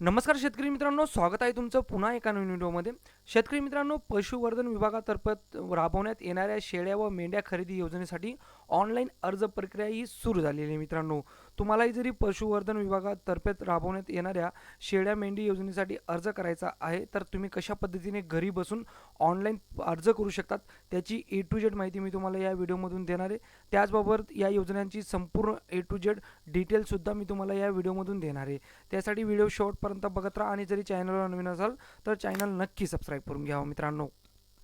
नमस्कार शेतकरी मित्रांनो स्वागत आहे तुमचं पुन्हा एका नवीन व्हिडिओमध्ये. शेतकरी मित्रांनो पशुवर्धन विभागातर्फे राबवण्यात येणाऱ्या शेळ्या व मेंढ्या खरेदी योजनेसाठी ऑनलाईन अर्ज प्रक्रिया ही सुरू झालेली आहे मित्रांनो. तुम्हालाही जरी पशुवर्धन विभागातर्फे राबवण्यात येणाऱ्या शेळ्या मेंढी योजनेसाठी अर्ज करायचा आहे तर तुम्ही कशा पद्धतीने घरी बसून ऑनलाईन अर्ज करू शकतात त्याची ए टू जेड माहिती मी तुम्हाला या व्हिडिओमधून देणार आहे. त्याचबरोबर या योजनांची संपूर्ण ए टू जेड डिटेलसुद्धा मी तुम्हाला या व्हिडिओमधून देणार आहे. त्यासाठी व्हिडिओ शेवटपर्यंत बघत राहा आणि जरी चॅनलवर नवीन असाल तर चॅनल नक्की सबस्क्राईब करून घ्यावं हो मित्रांनो.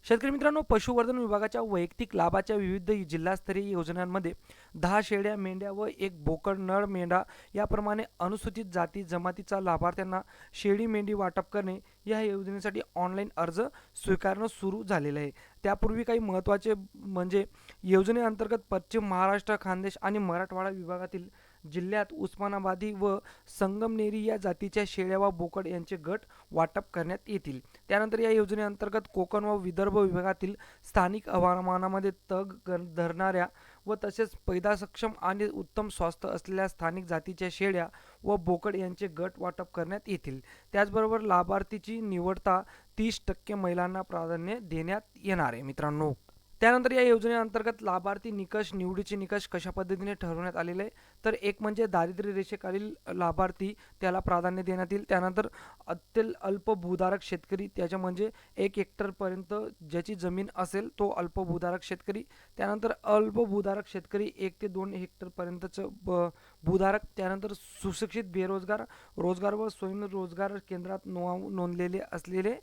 शेतकरी मित्रांनो पशुवर्धन विभागाच्या वैयक्तिक लाभाच्या विविध जिल्हास्तरीय योजनांमध्ये दहा शेळ्या मेंढ्या व एक बोकड नळ मेंढा याप्रमाणे अनुसूचित जाती जमातीचा लाभार्थ्यांना शेळी मेंढी वाटप करणे या योजनेसाठी ऑनलाईन अर्ज स्वीकारणं सुरू झालेलं आहे. त्यापूर्वी काही महत्त्वाचे म्हणजे योजनेअंतर्गत पश्चिम महाराष्ट्र खानदेश आणि मराठवाडा विभागातील जिल्ह्यात उस्मानाबादी व संगमनेरी या जातीच्या शेळ्या व बोकड यांचे गट वाटप करण्यात येतील. त्यानंतर या योजनेअंतर्गत कोकण व विदर्भ विभागातील स्थानिक हवामानामध्ये तग धरणाऱ्या व तसेच पैदा सक्षम आणि उत्तम स्वास्थ्य असलेल्या स्थानिक जातीच्या शेळ्या व बोकड यांचे गट वाटप करण्यात येतील. त्याचबरोबर लाभार्थीची निवडता तीस टक्के महिलांना प्राधान्य देण्यात येणार आहे मित्रांनो. त्यानंतर या योजनेअंतर्गत लाभार्थी निकष निवडीचे निकष कशा पद्धतीने ठरवण्यात आलेले आहे तर एक म्हणजे दारिद्र्य रेषेखालील लाभार्थी त्याला प्राधान्य देण्यात येईल. त्यानंतर अत्यंत अल्प भूधारक शेतकरी त्याच्या म्हणजे एक हेक्टरपर्यंत ज्याची जमीन असेल तो अल्प भूधारक शेतकरी. त्यानंतर अल्प भूधारक शेतकरी एक ते दोन हेक्टरपर्यंतचं ब भूधारक. त्यानंतर सुशिक्षित बेरोजगार रोजगार व स्वयंरोजगार केंद्रात नो नोंदलेले असलेले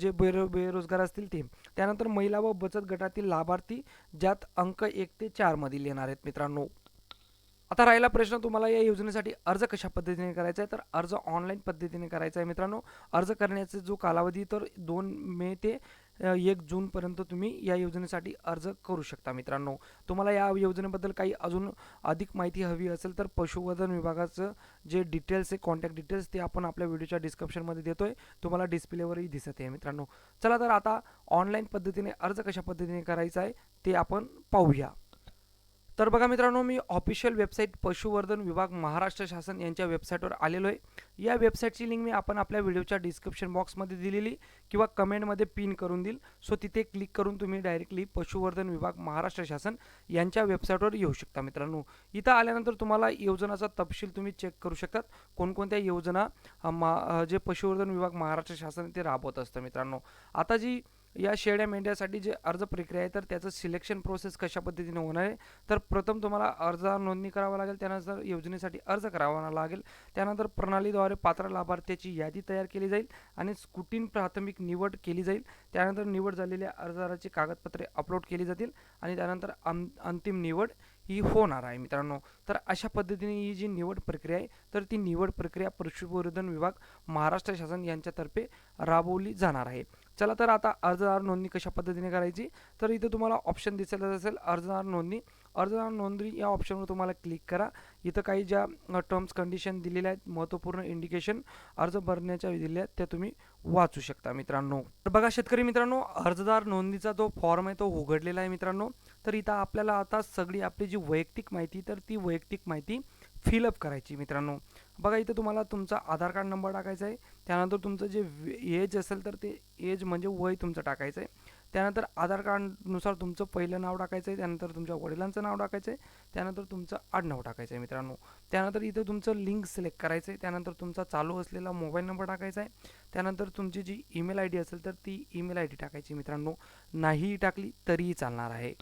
जे बेरो बेरोजगार असतील ते. त्यानंतर महिला व बचत गटातील लाभार्थी ज्यात अंक एक ते चारमधील येणार आहेत मित्रांनो. आता राहिला प्रश्न तुम्हाला या योजनेसाठी अर्ज कशा पद्धतीने करायचा आहे? तर अर्ज ऑनलाईन पद्धतीने करायचा आहे मित्रांनो. अर्ज करण्याचा जो कालावधी तर दोन मे ते एक जूनपर्यंत तुम्ही या योजनेसाठी अर्ज करू शकता मित्रांनो. तुम्हाला या योजनेबद्दल काही अजून अधिक माहिती हवी असेल तर पशुवर्धन विभागाचं जे डिटेल्स आहे कॉन्टॅक्ट डिटेल्स ते आपण आपल्या व्हिडिओच्या डिस्क्रिप्शनमध्ये आहे तुम्हाला डिस्प्लेवरही दिसत आहे मित्रांनो. चला तर आता ऑनलाईन पद्धतीने अर्ज कशा पद्धतीने करायचा आहे ते आपण पाहूया. तर बघा मित्रांनो मी ऑफिशियल वेबसाईट पशुवर्धन विभाग महाराष्ट्र शासन यांच्या वेबसाईटवर आलेलो आहे. या वेबसाईटची लिंक मी आपण आपल्या व्हिडिओच्या डिस्क्रिप्शन बॉक्समध्ये दिलेली किंवा कमेंटमध्ये पिन करून देईल. सो तिथे क्लिक करून तुम्ही डायरेक्टली पशुवर्धन विभाग महाराष्ट्र शासन यांच्या वेबसाईटवर येऊ शकता मित्रांनो. इथं आल्यानंतर तुम्हाला योजनाचा तपशील तुम्ही चेक करू शकतात. कोणकोणत्या योजना मा जे पशुवर्धन विभाग महाराष्ट्र शासन ते राबवत असतं मित्रांनो. आता जी या शेळ्या मेंढ्यासाठी जे अर्ज प्रक्रिया आहे तर त्याचं सिलेक्शन प्रोसेस कशा पद्धतीने होणार आहे? तर प्रथम तुम्हाला अर्ज नोंदणी करावा लागेल त्यानंतर योजनेसाठी अर्ज करावा लागेल त्यानंतर प्रणालीद्वारे पात्र लाभार्थ्याची यादी तयार केली जाईल आणि स्कुटीन प्राथमिक निवड केली जाईल. त्यानंतर निवड झालेल्या अर्जदाराची कागदपत्रे अपलोड केली जातील आणि त्यानंतर अं अंतिम निवड ही होणार आहे मित्रांनो. तर अशा पद्धतीने ही जी निवड प्रक्रिया आहे तर ती निवड प्रक्रिया पशुसंवर्धन विभाग महाराष्ट्र शासन यांच्यातर्फे राबवली जाणार आहे. चला तर आता अर्जदार नोंदणी कशा पद्धतीने करायची? तर इथं तुम्हाला ऑप्शन दिसेल असेल अर्जदार नोंदणी. अर्जदार नोंदणी या ऑप्शनवर तुम्हाला क्लिक करा. इथं काही ज्या टर्म्स कंडिशन दिलेल्या आहेत महत्त्वपूर्ण इंडिकेशन अर्ज भरण्याच्या दिलेल्या आहेत त्या तुम्ही वाचू शकता मित्रांनो. तर बघा शेतकरी मित्रांनो अर्जदार नोंदणीचा जो फॉर्म आहे तो उघडलेला आहे मित्रांनो. तर इथं आपल्याला आता सगळी आपली जी वैयक्तिक माहिती तर ती वैयक्तिक माहिती फिलअप करायची मित्रांनो. बघा इथं तुम्हाला तुमचा आधार कार्ड नंबर टाकायचा आहे. त्यानंतर तुमचं जे एज असेल तर ते एज म्हणजे वय तुमचं टाकायचं आहे त्यानंतर आधार कार्डनुसार तुमचं पहिलं नाव टाकायचं आहे त्यानंतर तुमच्या वडिलांचं नाव टाकायचं आहे त्यानंतर तुमचं आडनाव टाकायचं आहे मित्रांनो. त्यानंतर इथं तुमचं लिंक सिलेक्ट करायचं आहे त्यानंतर तुमचा चालू असलेला मोबाईल नंबर टाकायचा आहे त्यानंतर तुमची जी ईमेल आय डी असेल तर ती ईमेल आय डी टाकायची मित्रांनो. नाहीही टाकली तरीही चालणार आहे.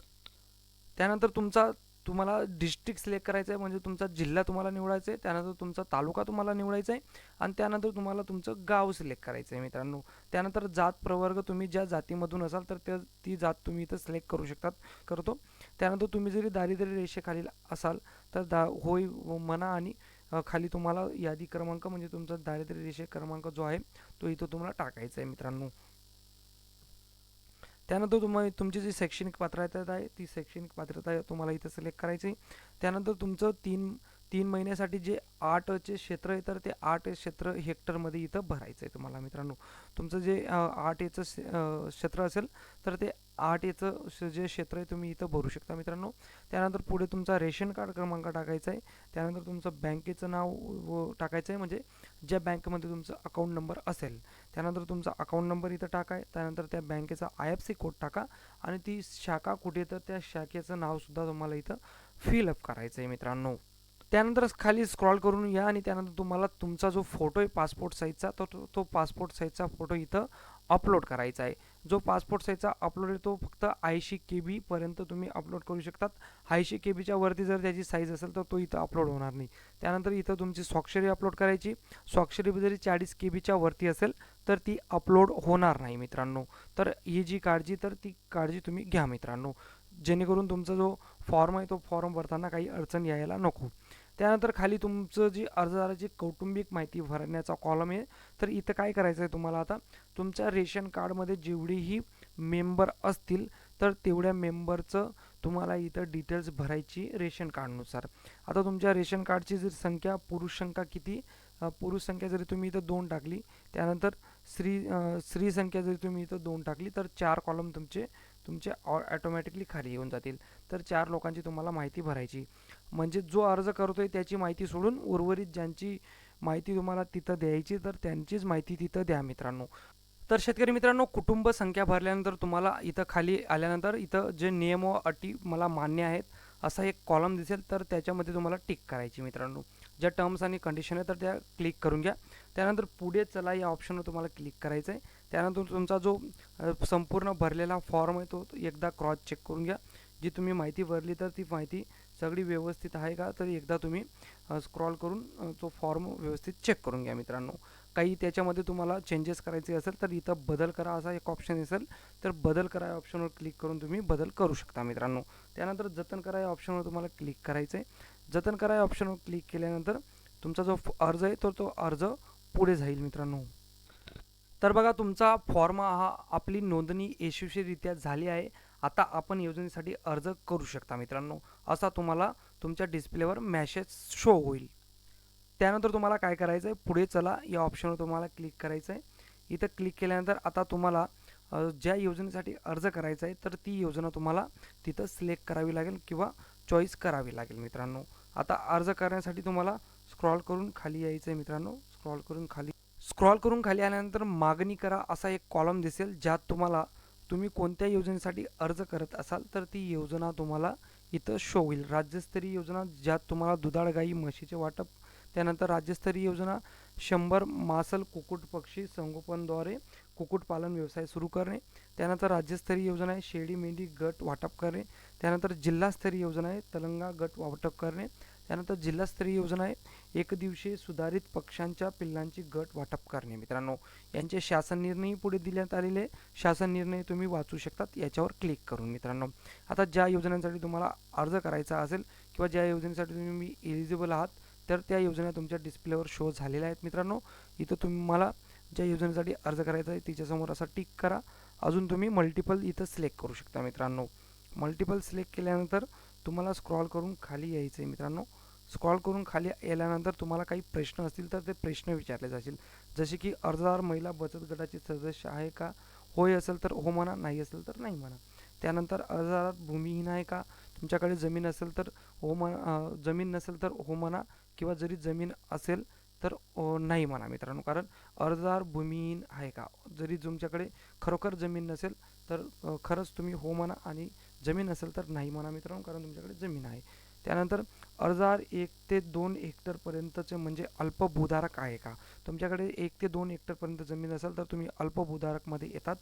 त्यानंतर तुमचा तुम्हाला डिस्ट्रिक्ट सिलेक्ट करायचं आहे म्हणजे तुमचा जिल्हा तुम्हाला निवडायचा आहे त्यानंतर तुमचा तालुका तुम्हाला निवडायचा आहे आणि त्यानंतर तुम्हाला तुमचं गाव सिलेक्ट करायचं आहे मित्रांनो. त्यानंतर जात प्रवर्ग तुम्ही ज्या जातीमधून असाल तर त्या ती जात तुम्ही इथं सिलेक्ट करू शकतात करतो. त्यानंतर तुम्ही जरी दारिद्र्य रेषेखालील असाल तर दा होय व म्हणा आणि खाली तुम्हाला यादी क्रमांक म्हणजे तुमचा दारिद्र्य रेषे क्रमांक जो आहे तो इथं तुम्हाला टाकायचा आहे मित्रांनो. त्यानंतर तुम्हाला तुमची जी शैक्षणिक पात्रता आहे ती शैक्षणिक पात्रता तुम्हाला इथं सिलेक्ट करायची. आहे. त्यानंतर तुमचं तीन तीन महिन्यासाठी जे आठचे क्षेत्र आहे तर ते आठ क्षेत्र हेक्टरमध्ये इथं भरायचं आहे तुम्हाला मित्रांनो. तुमचं जे आर्ट आठ याचं क्षेत्र असेल तर ते आठ याचं जे क्षेत्र आहे तुम्ही इथं भरू शकता मित्रांनो. त्यानंतर पुढे तुमचा रेशन कार्ड क्रमांक टाकायचा आहे. त्यानंतर तुमचं बँकेचं नाव टाकायचं आहे म्हणजे ज्या बँकेमध्ये तुमचं अकाउंट नंबर असेल त्यानंतर तुमचा अकाउंट नंबर इथं टाकाय त्यानंतर त्या बँकेचा आय एफ सी कोड टाका आणि ती शाखा कुठे तर त्या शाखेचं नावसुद्धा तुम्हाला इथं फिलअप करायचं आहे मित्रांनो. त्यानंतर खाली स्क्रॉल करून या आणि त्यानंतर तुम्हाला तुमचा जो फोटो आहे पासपोर्ट साईजचा तो- तो पासपोर्ट साईजचा फोटो इथं अपलोड करायचा आहे. जो पासपोर्ट साईजचा अपलोड आहे तो फक्त ऐंशी के बीपर्यंत तुम्ही अपलोड करू शकतात. ऐंशी के बीच्या वरती जर त्याची साईज असेल तर तो इथं अपलोड होणार नाही. त्यानंतर इथं तुमची स्वाक्षरी अपलोड करायची. स्वाक्षरी जरी चाळीस के बीच्या वरती असेल तर ती अपलोड होणार नाही मित्रांनो. तर ही जी काळजी तर ती काळजी तुम्ही घ्या मित्रांनो. जेणेकरून तुमचा जो फॉर्म आहे तो फॉर्म भरताना काही अडचण यायला नको. त्यानंतर खाली तुमचं जी अर्जदाराची कौटुंबिक माहिती भरण्याचा कॉलम आहे. तर इथं काय करायचं आहे तुम्हाला आता? तुमच्या रेशन कार्डमध्ये जेवढीही मेंबर असतील तर तेवढ्या मेंबरचं तुम्हाला इथं डिटेल्स भरायची रेशन कार्डनुसार. आता तुमच्या रेशन कार्डची जर संख्या पुरुष संख्या किती? पुरुष संख्या जरी तुम्ही इथं दोन टाकली त्यानंतर स्त्री स्त्री संख्या जरी तुम्ही इथं दोन टाकली तर चार कॉलम तुमचे तुमचे ॲटोमॅटिकली खाली येऊन जातील. तर चार लोकांची तुम्हाला माहिती भरायची. म्हणजे जो अर्ज करतो आहे त्याची माहिती सोडून उर्वरित ज्यांची माहिती तुम्हाला तिथं द्यायची तर त्यांचीच माहिती तिथं द्या मित्रांनो. तर शेतकरी मित्रांनो कुटुंब संख्या भरल्यानंतर तुम्हाला इथं खाली आल्यानंतर इथं जे नियम व अटी मला मान्य आहेत असा एक कॉलम दिसेल तर त्याच्यामध्ये तुम्हाला टिक करायची मित्रांनो. ज्या टर्म्स आणि कंडिशन आहे तर त्या क्लिक करून घ्या. त्यानंतर पुढे चला या ऑप्शनवर तुम्हाला क्लिक करायचं आहे. त्यानंतर तुमचा जो संपूर्ण भरलेला फॉर्म आहे तो एकदा क्रॉस चेक करून घ्या. जी तुम्ही माहिती भरली तर ती माहिती सगळी व्यवस्थित आहे का? तर एकदा तुम्ही स्क्रॉल करून तो फॉर्म व्यवस्थित चेक करून घ्या मित्रांनो. काही त्याच्यामध्ये तुम्हाला चेंजेस करायचे असेल तर इथं बदल करा असा एक ऑप्शन असेल तर बदल करा या ऑप्शनवर क्लिक करून तुम्ही बदल करू शकता मित्रांनो. त्यानंतर जतन करा या ऑप्शनवर तुम्हाला क्लिक करायचं आहे जतन करा या ऑप्शनवर क्लिक केल्यानंतर तुमचा जो फ- अर्ज आहे तर तो अर्ज पुढे जाईल मित्रांनो. तर बघा तुमचा फॉर्म हा आपली नोंदणी यशस्वीरित्या झाली आहे. आता आपण योजनेसाठी अर्ज करू शकता मित्रांनो. असा तुम्हाला तुमच्या डिस्प्लेवर मॅसेज शो होईल. त्यानंतर तुम्हाला काय करायचं आहे पुढे चला. या ऑप्शनवर तुम्हाला क्लिक करायचं आहे इथं क्लिक केल्यानंतर आता तुम्हाला ज्या योजनेसाठी अर्ज करायचा आहे तर ती योजना तुम्हाला तिथं सिलेक्ट करावी लागेल किंवा चॉईस करावी लागेल मित्रांनो. आता अर्ज करण्यासाठी तुम्हाला स्क्रॉल करून खाली यायचं आहे मित्रांनो. स्क्रॉल करून खाली स्क्रॉल करून खाली आल्यानंतर मागणी करा असा एक कॉलम दिसेल ज्यात तुम्हाला तुम्ही कोणत्या योजनेसाठी अर्ज करत असाल तर ती योजना तुम्हाला इथं शो होईल. राज्यस्तरीय योजना ज्यात तुम्हाला दुधाळ गाई म्हशीचे वाटप त्यानंतर राज्यस्तरीय योजना शंभर मासल कुक्कुट पक्षी संगोपनद्वारे कुक्कुटपालन व्यवसाय सुरू करणे त्यानंतर राज्यस्तरीय योजना आहे शेळी मेंढी गट वाटप करणे त्यानंतर जिल्हास्तरीय योजना आहे तलंगा गट वाटप करणे त्यानंतर जिल्हास्तरीय योजना आहे. एक दिवशी सुधारित पक्ष्यांच्या पिल्लांची गट वाटप करणे. मित्रांनो यांचे शासन निर्णयही पुढे दिण्यात आलेले शासन निर्णय तुम्ही वाचू शकतात. याच्यावर क्लिक करून मित्रांनो. आता ज्या योजनांसाठी तुम्हाला अर्ज करायचा असेल किंवा ज्या योजनेसाठी तुम्ही एलिजिबल आहात तर त्या योजना तुमच्या डिस्प्लेवर शो झालेल्या आहेत मित्रांनो. इथं तुम्हाला ज्या योजनेसाठी अर्ज करायचा आहे तिच्यासमोर असा टिक करा. अजून तुम्ही मल्टिपल इथं सिलेक्ट करू शकता मित्रांनो. मल्टिपल सिलेक्ट केल्यानंतर तुम्हाला स्क्रॉल करून खाली यायचं आहे मित्रांनो. स्क्रॉल करून खाली आल्यानंतर तुम्हाला काही प्रश्न असतील तर ते प्रश्न विचारले जातील. जसे की अर्जदार महिला बचत गटाचे सदस्य आहे का? होय असेल तर हो म्हणा नाही असेल तर नाही म्हणा. त्यानंतर अर्जदारात भूमिहीन आहे का? तुमच्याकडे जमीन असेल तर हो म्हणा जमीन नसेल तर हो म्हणा किंवा जरी जमीन असेल तर नाही म्हणा मित्रांनो. कारण अर्जदार भूमिहीन आहे का? जरी तुमच्याकडे खरोखर जमीन नसेल तर खरंच तुम्ही हो म्हणा आणि जमीन असेल तर नाही म्हणा मित्रांनो कारण तुमच्याकडे जमीन आहे. त्यानंतर अर्जार एक ते दोन हेक्टरपर्यंतचे म्हणजे अल्पभूधारक आहे का? तुमच्याकडे एक ते दोन हेक्टरपर्यंत जमीन असेल तर तुम्ही अल्पभूधारकमध्ये येतात.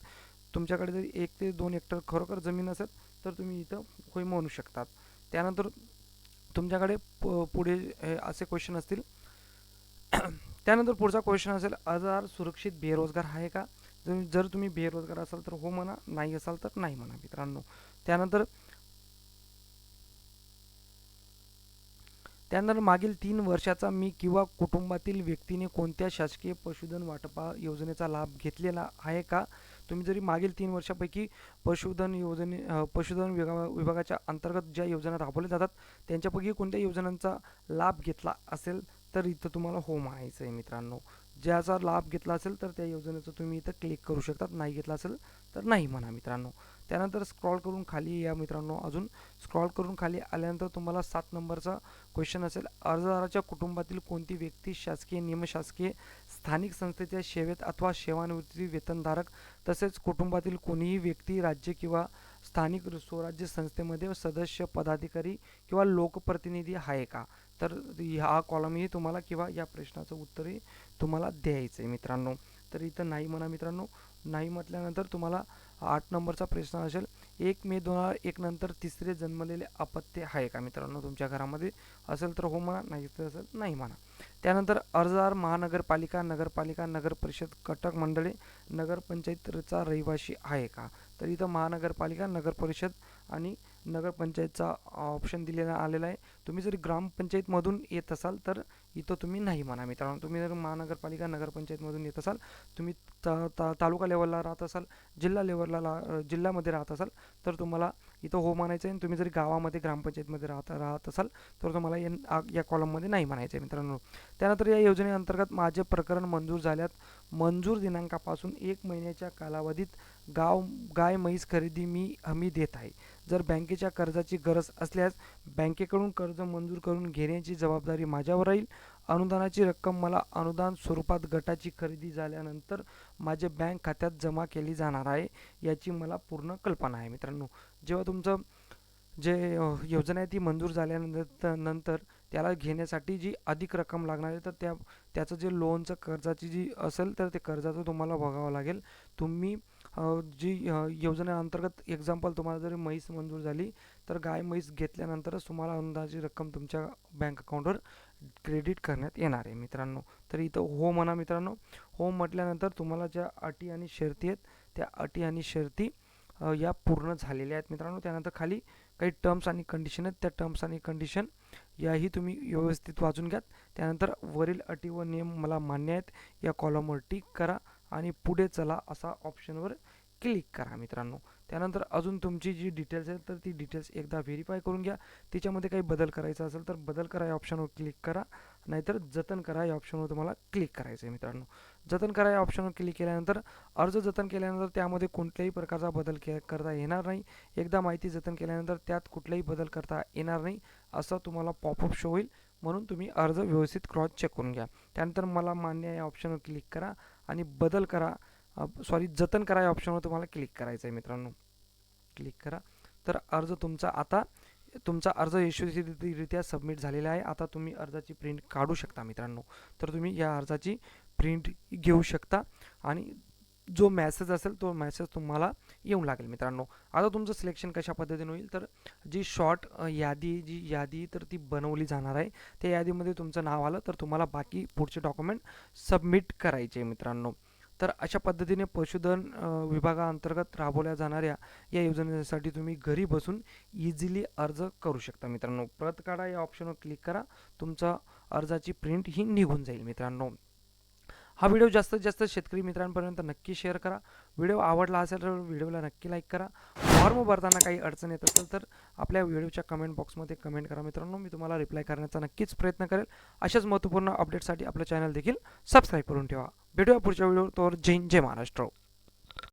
तुमच्याकडे जरी एक ते दोन हेक्टर खरोखर जमीन असेल तर तुम्ही इथं होय म्हणू शकतात. त्यानंतर तुमच्याकडे प पुढे हे असे क्वेश्चन असतील. त्यानंतर पुढचा क्वेश्चन असेल अर्जार सुरक्षित बेरोजगार आहे का? जर जर तुम्ही बेरोजगार असाल तर हो म्हणा नाही असाल तर नाही म्हणा मित्रांनो. त्यानंतर त्यानंतर मागील तीन वर्षाचा मी किंवा कुटुंबातील व्यक्तीने कोणत्या शासकीय पशुधन वाटपा योजनेचा लाभ घेतलेला आहे का? तुम्ही जरी मागील तीन वर्षापैकी पशुधन योजने पशुधन विभागा विभागाच्या अंतर्गत ज्या योजना राबवल्या जातात त्यांच्यापैकी कोणत्या योजनांचा लाभ घेतला असेल? तर इथं तुम्हाला हो म्हणायचं आहे मित्रांनो. ज्याचा लाभ घेतला असेल तर त्या योजनेचं तुम्ही इथं क्लिक करू शकतात. नाही घेतला असेल तर नाही म्हणा मित्रांनो. त्यानंतर स्क्रॉल करून खाली या मित्रांनो अजून. स्क्रॉल करून खाली आल्यानंतर तुम्हाला सात नंबरचा क्वेश्चन असेल. अर्जदाराच्या कुटुंबातील कोणती व्यक्ती शासकीय निमशासकीय स्थानिक संस्थेच्या सेवेत अथवा सेवानिवृत्ती वेतनधारक तसेच कुटुंबातील कोणीही व्यक्ती राज्य किंवा स्थानिक स्वराज्य संस्थेमध्ये सदस्य पदाधिकारी किंवा लोकप्रतिनिधी आहे का? तर हा कॉलमही तुम्हाला किंवा या प्रश्नाचं उत्तरही तुम्हाला द्यायचं आहे मित्रांनो. तर इथं नाही म्हणा मित्रांनो नाही म्हटल्यानंतर तुम्हाला आठ नंबरचा प्रश्न असेल एक मे दोन हजार एक नंतर तिसरे जन्मलेले अपत्य आहे का मित्रांनो तुमच्या घरामध्ये? असेल तर हो म्हणा नाही तर असेल नाही म्हणा. त्यानंतर अर्जदार महानगरपालिका नगरपालिका नगर परिषद कटक मंडळे नगरपंचायतचा रहिवासी आहे का? तर इथं महानगरपालिका नगरपरिषद आणि नगरपंचायतचा ऑप्शन दिलेला आलेला आहे. तुम्ही जर ग्रामपंचायतमधून येत असाल तर इथं तुम्ही नाही म्हणा मित्रांनो. तुम्ही जर महानगरपालिका नगरपंचायतमधून येत असाल तुम्ही ता ता तालुका लेवलला राहत असाल जिल्हा लेवलला ला जिल्ह्यामध्ये राहत असाल तर तुम्हाला इथं हो म्हणायचं आहे आणि तुम्ही जरी गावामध्ये ग्रामपंचायतमध्ये राहत राहत असाल तर तुम्हाला या या कॉलममध्ये नाही म्हणायचं आहे मित्रांनो. त्यानंतर या योजनेअंतर्गत माझे प्रकरण मंजूर झाल्यात. मंजूर दिनांकापासून एक महिन्याच्या कालावधीत गाव गाय म्हैस खरेदी मी हमी देत आहे. जर बँकेच्या कर्जाची गरज असल्यास बँकेकडून कर्ज मंजूर करून घेण्याची जबाबदारी माझ्यावर राहील. अनुदानाची रक्कम मला अनुदान स्वरूपात गटाची खरेदी झाल्यानंतर माझे बँक खात्यात जमा केली जाणार आहे याची मला पूर्ण कल्पना आहे मित्रांनो. जेव्हा तुमचं जे योजना आहे ती मंजूर झाल्यानंतर नंतर त्याला घेण्यासाठी जी अधिक रक्कम लागणार आहे तर त्या त्याचं जे लोनचं कर्जाची जी असेल तर ते कर्जाचं तुम्हाला बघावं लागेल. तुम्ही जी योजनेअंतर्गत एक्झाम्पल तुम्हाला जर म्हैस मंजूर झाली तर गाय म्हैस घेतल्यानंतरच तुम्हाला अंदाजी रक्कम तुमच्या बँक अकाउंटवर क्रेडिट करण्यात येणार आहे मित्रांनो. तर इथं हो म्हणा मित्रांनो. हो म्हटल्यानंतर तुम्हाला ज्या अटी आणि शर्ती आहेत त्या अटी आणि शर्ती या पूर्ण झालेल्या आहेत मित्रांनो. त्यानंतर खाली काही टर्म्स आणि कंडिशन आहेत. त्या टर्म्स आणि कंडिशन याही तुम्ही व्यवस्थित वाचून घ्यात. त्यानंतर वरील अटी व नियम मला मान्य आहेत. या कॉलमवर टिक करा. आणि पुढे चला असा ऑप्शनवर क्लिक करा मित्रांनो. त्यानंतर अजून तुमची जी डिटेल्स आहेत तर ती डिटेल्स एकदा व्हेरीफाय करून घ्या. त्याच्यामध्ये काही बदल करायचा असेल तर बदल करा या ऑप्शनवर क्लिक करा. नाहीतर जतन करा या ऑप्शनवर तुम्हाला क्लिक करायचं आहे मित्रांनो. जतन करा या ऑप्शनवर क्लिक केल्यानंतर अर्ज जतन केल्यानंतर त्यामध्ये कोणत्याही प्रकारचा बदल के करता येणार नाही. एकदा माहिती जतन केल्यानंतर त्यात कुठलाही बदल करता येणार नाही असं तुम्हाला पॉपअप शो होईल. म्हणून तुम्ही अर्ज व्यवस्थित क्रॉस चेक करून घ्या. त्यानंतर मला मान्य आहे या ऑप्शनवर क्लिक करा. आणि बदल करा. सॉरी जतन करा या ऑप्शनवर तुम्हाला क्लिक करायचं आहे मित्रांनो. क्लिक करा. तर अर्ज तुमचा आता तुमचा अर्ज यशस्वीरित्या सबमिट झालेला आहे. आता तुम्ही अर्जाची प्रिंट काढू शकता मित्रांनो. तर तुम्ही या अर्जाची प्रिंट घेऊ शकता आणि जो मॅसेज असेल तो मॅसेज तुम्हाला येऊन लागेल मित्रांनो. आता तुमचं सिलेक्शन कशा पद्धतीने होईल? तर जी शॉर्ट यादी जी यादी तर ती बनवली जाणार आहे त्या यादीमध्ये तुमचं नाव आलं तर तुम्हाला बाकी पुढचे डॉक्युमेंट सबमिट करायचे मित्रांनो. तर अशा पद्धतीने पशुधन विभागाअंतर्गत राबवल्या जाणाऱ्या या योजनेसाठी तुम्ही घरी बसून इझिली अर्ज करू शकता मित्रांनो. प्रत काढा या ऑप्शनवर क्लिक करा तुमचा अर्जाची प्रिंट ही निघून जाईल मित्रांनो. हा व्हिडिओ जास्तीत जास्त शेतकरी मित्रांपर्यंत नक्की शेअर करा. व्हिडिओ आवडला असेल तर व्हिडिओला नक्की लाईक करा. फॉर्म भरताना काही अडचण येत असेल तर आपल्या व्हिडिओच्या कमेंट बॉक्समध्ये कमेंट करा. मित्रांनो मी तुम्हाला रिप्लाय करण्याचा नक्कीच प्रयत्न करेल. अशाच महत्त्वपूर्ण अपडेटसाठी आपलं चॅनल देखील सबस्क्राईब करून ठेवा. भेटूया पुढच्या व्हिडिओ तोवर. जय जय महाराष्ट्र.